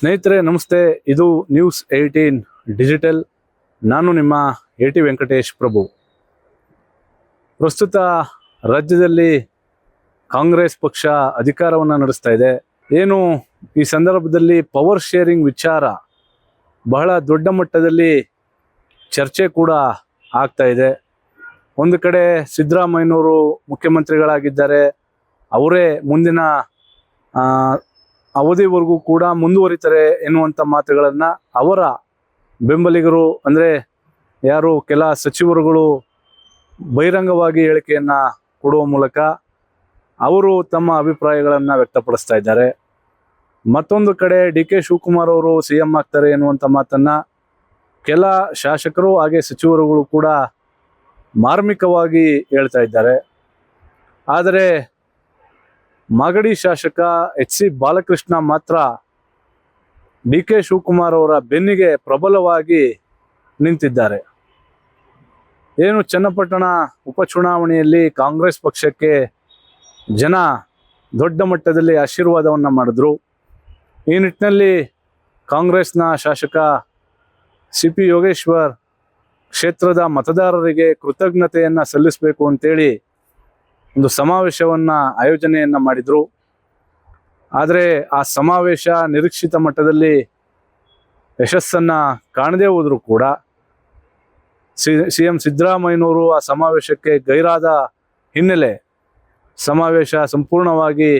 ಸ್ನೇಹಿತರೆ, ನಮಸ್ತೆ. ಇದು ನ್ಯೂಸ್ ಏಯ್ಟೀನ್ ಡಿಜಿಟಲ್ ನಾನು ನಿಮ್ಮ ಎ ಟಿ ವೆಂಕಟೇಶ್ ಪ್ರಭು. ಪ್ರಸ್ತುತ ರಾಜ್ಯದಲ್ಲಿ ಕಾಂಗ್ರೆಸ್ ಪಕ್ಷ ಅಧಿಕಾರವನ್ನು ನಡೆಸ್ತಾ ಇದೆ. ಏನು ಈ ಸಂದರ್ಭದಲ್ಲಿ ಪವರ್ ಶೇರಿಂಗ್ ವಿಚಾರ ಬಹಳ ದೊಡ್ಡ ಮಟ್ಟದಲ್ಲಿ ಚರ್ಚೆ ಕೂಡ ಆಗ್ತಾ ಇದೆ. ಒಂದು ಕಡೆ ಸಿದ್ದರಾಮಯ್ಯನವರು ಮುಖ್ಯಮಂತ್ರಿಗಳಾಗಿದ್ದಾರೆ. ಅವರೇ ಮುಂದಿನ ಅವಧಿವರೆಗೂ ಕೂಡ ಮುಂದುವರಿತಾರೆ ಎನ್ನುವಂಥ ಮಾತುಗಳನ್ನು ಅವರ ಬೆಂಬಲಿಗರು ಅಂದರೆ ಯಾರು ಕೆಲ ಸಚಿವರುಗಳು ಬಹಿರಂಗವಾಗಿ ಹೇಳಿಕೆಯನ್ನು ಕೊಡುವ ಮೂಲಕ ಅವರು ತಮ್ಮ ಅಭಿಪ್ರಾಯಗಳನ್ನು ವ್ಯಕ್ತಪಡಿಸ್ತಾ ಇದ್ದಾರೆ. ಮತ್ತೊಂದು ಕಡೆ ಡಿ ಕೆ ಶಿವಕುಮಾರ್ ಅವರು ಸಿ ಎಂ ಆಗ್ತಾರೆ ಎನ್ನುವಂಥ ಮಾತನ್ನು ಕೆಲ ಶಾಸಕರು ಹಾಗೆ ಸಚಿವರುಗಳು ಕೂಡ ಮಾರ್ಮಿಕವಾಗಿ ಹೇಳ್ತಾ ಇದ್ದಾರೆ. ಆದರೆ ಮಾಗಡಿ ಶಾಸಕ ಎಚ್ ಸಿ ಬಾಲಕೃಷ್ಣ ಮಾತ್ರ ಡಿ ಕೆ ಶಿವಕುಮಾರ್ ಅವರ ಬೆನ್ನಿಗೆ ಪ್ರಬಲವಾಗಿ ನಿಂತಿದ್ದಾರೆ. ಏನು ಚನ್ನಪಟ್ಟಣ ಉಪಚುನಾವಣೆಯಲ್ಲಿ ಕಾಂಗ್ರೆಸ್ ಪಕ್ಷಕ್ಕೆ ಜನ ದೊಡ್ಡ ಮಟ್ಟದಲ್ಲಿ ಆಶೀರ್ವಾದವನ್ನು ಮಾಡಿದ್ರು. ಈ ನಿಟ್ಟಿನಲ್ಲಿ ಕಾಂಗ್ರೆಸ್ನ ಶಾಸಕ ಸಿ ಪಿ ಯೋಗೇಶ್ವರ್ ಕ್ಷೇತ್ರದ ಮತದಾರರಿಗೆ ಕೃತಜ್ಞತೆಯನ್ನು ಸಲ್ಲಿಸಬೇಕು ಅಂತೇಳಿ ಒಂದು ಸಮಾವೇಶವನ್ನು ಆಯೋಜನೆಯನ್ನು ಮಾಡಿದರು. ಆದರೆ ಆ ಸಮಾವೇಶ ನಿರೀಕ್ಷಿತ ಮಟ್ಟದಲ್ಲಿ ಯಶಸ್ಸನ್ನು ಕಾಣದೇ ಹೋದರೂ ಕೂಡ. ಸಿ ಸಿ ಎಂ ಸಿದ್ದರಾಮಯ್ಯನವರು ಆ ಸಮಾವೇಶಕ್ಕೆ ಗೈರಾದ ಹಿನ್ನೆಲೆ ಸಮಾವೇಶ ಸಂಪೂರ್ಣವಾಗಿ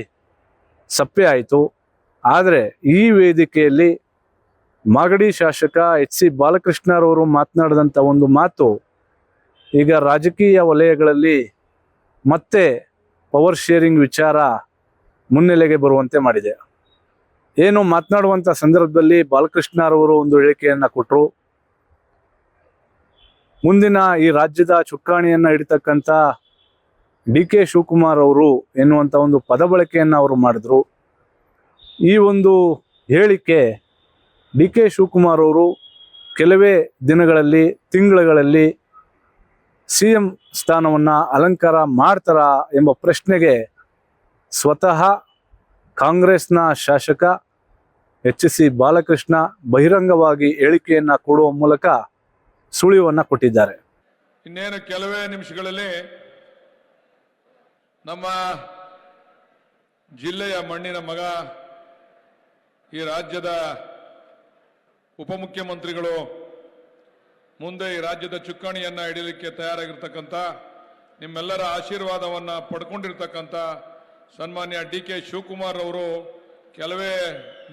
ಸಪ್ಪೆ ಆಯಿತು. ಆದರೆ ಈ ವೇದಿಕೆಯಲ್ಲಿ ಮಾಗಡಿ ಶಾಸಕ ಎಚ್ ಸಿ ಬಾಲಕೃಷ್ಣರವರು ಮಾತನಾಡಿದಂಥ ಒಂದು ಮಾತು ಈಗ ರಾಜಕೀಯ ವಲಯಗಳಲ್ಲಿ ಮತ್ತೆ ಪವರ್ ಶೇರಿಂಗ್ ವಿಚಾರ ಮುನ್ನೆಲೆಗೆ ಬರುವಂತೆ ಮಾಡಿದೆ. ಏನು ಮಾತನಾಡುವಂಥ ಸಂದರ್ಭದಲ್ಲಿ ಬಾಲಕೃಷ್ಣರವರು ಒಂದು ಹೇಳಿಕೆಯನ್ನು ಕೊಟ್ಟರು ಮುಂದಿನ ಈ ರಾಜ್ಯದ ಚುಕ್ಕಾಣಿಯನ್ನು ಹಿಡಿತಕ್ಕಂಥ ಡಿ ಕೆ ಶಿವಕುಮಾರ್ ಅವರು ಎನ್ನುವಂಥ ಒಂದು ಪದ ಬಳಕೆಯನ್ನು ಅವರು ಮಾಡಿದ್ರು. ಈ ಒಂದು ಹೇಳಿಕೆ ಡಿ ಕೆ ಶಿವಕುಮಾರ್ ಅವರು ಕೆಲವೇ ದಿನಗಳಲ್ಲಿ, ತಿಂಗಳುಗಳಲ್ಲಿ ಸಿ ಎಂ ಸ್ಥಾನವನ್ನು ಅಲಂಕಾರ ಮಾಡ್ತಾರಾ ಎಂಬ ಪ್ರಶ್ನೆಗೆ ಸ್ವತಃ ಕಾಂಗ್ರೆಸ್ನ ಶಾಸಕ ಎಚ್ ಸಿ ಬಾಲಕೃಷ್ಣ ಬಹಿರಂಗವಾಗಿ ಹೇಳಿಕೆಯನ್ನು ಕೊಡುವ ಮೂಲಕ ಸುಳಿವನ್ನು ಕೊಟ್ಟಿದ್ದಾರೆ. ಇನ್ನೇನು ಕೆಲವೇ ನಿಮಿಷಗಳಲ್ಲಿ ನಮ್ಮ ಜಿಲ್ಲೆಯ ಮಣ್ಣಿನ ಮಗ ಈ ರಾಜ್ಯದ ಉಪಮುಖ್ಯಮಂತ್ರಿಗಳು ಮುಂದೆ ಈ ರಾಜ್ಯದ ಚುಕ್ಕಾಣಿಯನ್ನ ಹಿಡಿಯಲಿಕ್ಕೆ ತಯಾರಾಗಿರ್ತಕ್ಕಂಥ ನಿಮ್ಮೆಲ್ಲರ ಆಶೀರ್ವಾದವನ್ನ ಪಡ್ಕೊಂಡಿರ್ತಕ್ಕಂಥ ಸನ್ಮಾನ್ಯ ಡಿ ಕೆ ಶಿವಕುಮಾರ್ ಅವರು ಕೆಲವೇ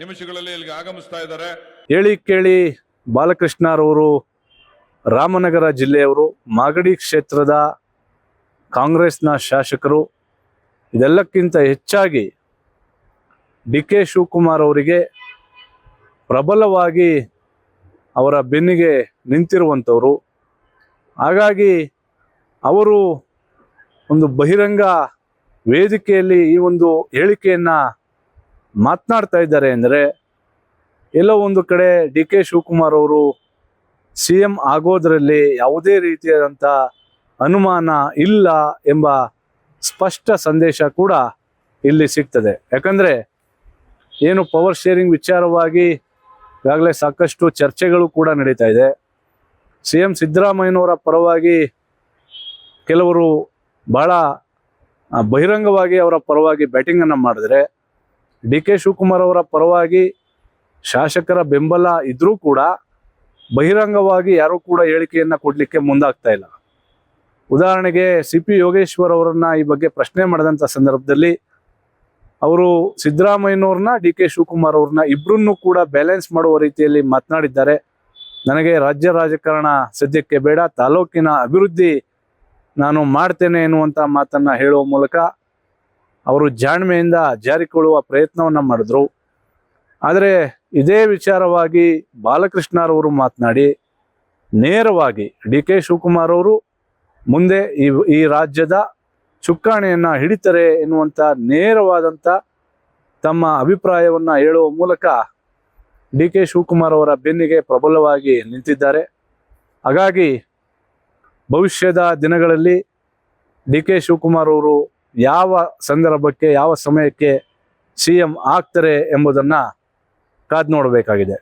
ನಿಮಿಷಗಳಲ್ಲಿ ಇಲ್ಲಿಗೆ ಆಗಮಿಸ್ತಾ ಇದ್ದಾರೆ. ಹೇಳಿ ಕೇಳಿ ಬಾಲಕೃಷ್ಣರವರು ರಾಮನಗರ ಜಿಲ್ಲೆಯವರು, ಮಾಗಡಿ ಕ್ಷೇತ್ರದ ಕಾಂಗ್ರೆಸ್ನ ಶಾಸಕರು, ಇದೆಲ್ಲಕ್ಕಿಂತ ಹೆಚ್ಚಾಗಿ ಡಿ ಕೆ ಶಿವಕುಮಾರ್ ಅವರಿಗೆ ಪ್ರಬಲವಾಗಿ ಅವರ ಬೆನ್ನಿಗೆ ನಿಂತಿರುವಂಥವರು. ಹಾಗಾಗಿ ಅವರು ಒಂದು ಬಹಿರಂಗ ವೇದಿಕೆಯಲ್ಲಿ ಈ ಒಂದು ಹೇಳಿಕೆಯನ್ನು ಮಾತನಾಡ್ತಾ ಇದ್ದಾರೆ ಅಂದರೆ, ಎಲ್ಲೋ ಒಂದು ಕಡೆ ಡಿ ಕೆ ಶಿವಕುಮಾರ್ ಅವರು ಸಿ ಎಂ ಆಗೋದರಲ್ಲಿ ಯಾವುದೇ ರೀತಿಯಾದಂಥ ಅನುಮಾನ ಇಲ್ಲ ಎಂಬ ಸ್ಪಷ್ಟ ಸಂದೇಶ ಕೂಡ ಇಲ್ಲಿ ಸಿಗ್ತದೆ. ಯಾಕಂದರೆ ಏನು ಪವರ್ ಶೇರಿಂಗ್ ವಿಚಾರವಾಗಿ ಈಗಾಗಲೇ ಸಾಕಷ್ಟು ಚರ್ಚೆಗಳು ಕೂಡ ನಡೀತಾ ಇದೆ. ಸಿ ಎಂ ಸಿದ್ದರಾಮಯ್ಯನವರ ಪರವಾಗಿ ಕೆಲವರು ಬಹಳ ಬಹಿರಂಗವಾಗಿ ಅವರ ಪರವಾಗಿ ಬ್ಯಾಟಿಂಗನ್ನು ಮಾಡಿದ್ರೆ, ಡಿ ಕೆ ಶಿವಕುಮಾರ್ ಅವರ ಪರವಾಗಿ ಶಾಸಕರ ಬೆಂಬಲ ಇದ್ರೂ ಕೂಡ ಬಹಿರಂಗವಾಗಿ ಯಾರೂ ಕೂಡ ಹೇಳಿಕೆಯನ್ನು ಕೊಡಲಿಕ್ಕೆ ಮುಂದಾಗ್ತಾ ಇಲ್ಲ. ಉದಾಹರಣೆಗೆ ಸಿ ಪಿ ಯೋಗೇಶ್ವರ್ ಅವರನ್ನ ಈ ಬಗ್ಗೆ ಪ್ರಶ್ನೆ ಮಾಡಿದಂಥ ಸಂದರ್ಭದಲ್ಲಿ ಅವರು ಸಿದ್ದರಾಮಯ್ಯನವ್ರನ್ನ, ಡಿ ಕೆ ಶಿವಕುಮಾರ್ ಅವ್ರನ್ನ ಇಬ್ಬರನ್ನು ಕೂಡ ಬ್ಯಾಲೆನ್ಸ್ ಮಾಡುವ ರೀತಿಯಲ್ಲಿ ಮಾತನಾಡಿದ್ದಾರೆ. ನನಗೆ ರಾಜ್ಯ ರಾಜಕಾರಣ ಸದ್ಯಕ್ಕೆ ಬೇಡ, ತಾಲೂಕಿನ ಅಭಿವೃದ್ಧಿ ನಾನು ಮಾಡ್ತೇನೆ ಎನ್ನುವಂಥ ಮಾತನ್ನು ಹೇಳುವ ಮೂಲಕ ಅವರು ಜಾಣ್ಮೆಯಿಂದ ಜಾರಿಕೊಳ್ಳುವ ಪ್ರಯತ್ನವನ್ನು ಮಾಡಿದ್ರು. ಆದರೆ ಇದೇ ವಿಚಾರವಾಗಿ ಬಾಲಕೃಷ್ಣರವರು ಮಾತನಾಡಿ, ನೇರವಾಗಿ ಡಿ ಕೆ ಶಿವಕುಮಾರ್ ಅವರು ಮುಂದೆ ಈ ಈ ರಾಜ್ಯದ ಚುಕ್ಕಾಣಿಯನ್ನು ಹಿಡಿತಾರೆ ಎನ್ನುವಂಥ ನೇರವಾದಂಥ ತಮ್ಮ ಅಭಿಪ್ರಾಯವನ್ನು ಹೇಳುವ ಮೂಲಕ ಡಿ ಕೆ ಶಿವಕುಮಾರ್ ಅವರ ಬೆನ್ನಿಗೆ ಪ್ರಬಲವಾಗಿ ನಿಂತಿದ್ದಾರೆ. ಹಾಗಾಗಿ ಭವಿಷ್ಯದ ದಿನಗಳಲ್ಲಿ ಡಿ ಕೆ ಶಿವಕುಮಾರ್ ಅವರು ಯಾವ ಸಂದರ್ಭಕ್ಕೆ, ಯಾವ ಸಮಯಕ್ಕೆ ಸಿ ಎಂ ಆಗ್ತಾರೆ ಎಂಬುದನ್ನು ಕಾದು ನೋಡಬೇಕಾಗಿದೆ.